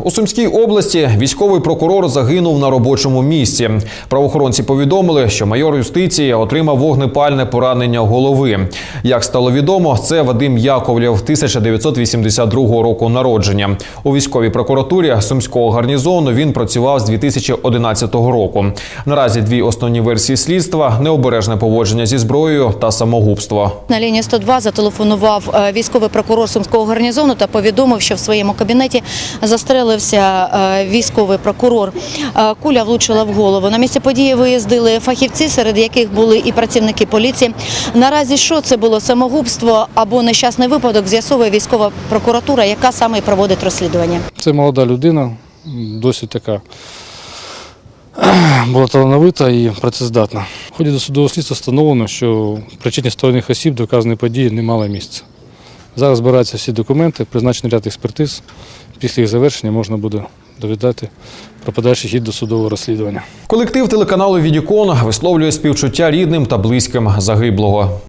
У Сумській області військовий прокурор загинув на робочому місці. Правоохоронці повідомили, що майор юстиції отримав вогнепальне поранення голови. Як стало відомо, це Вадим Яковлєв 1982 року народження. У військовій прокуратурі Сумського гарнізону він працював з 2011 року. Наразі дві основні версії слідства: необережне поводження зі зброєю та самогубство. На лінії 102 зателефонував е, військовий прокурор Сумського гарнізону та повідомив, що в своєму кабінеті застрелився е, військовий прокурор. Е, Куля влучила в голову. На місці події виїздили фахівці, серед яких були і працівники поліції. Наразі що це було самогубство або нещасний випадок, з'ясовує військова прокуратура, яка саме і проводить розслідування. Це молода людина, досить така була талановита і працездатна. В ході досудового слідства встановлено, що причетність сторонніх осіб до вказаної події не мала місця. Зараз збираються всі документи, призначений ряд експертиз. Після їх завершення можна буде довідати про подальший хід до судового розслідування. Колектив телеканалу Відікон висловлює співчуття рідним та близьким загиблого.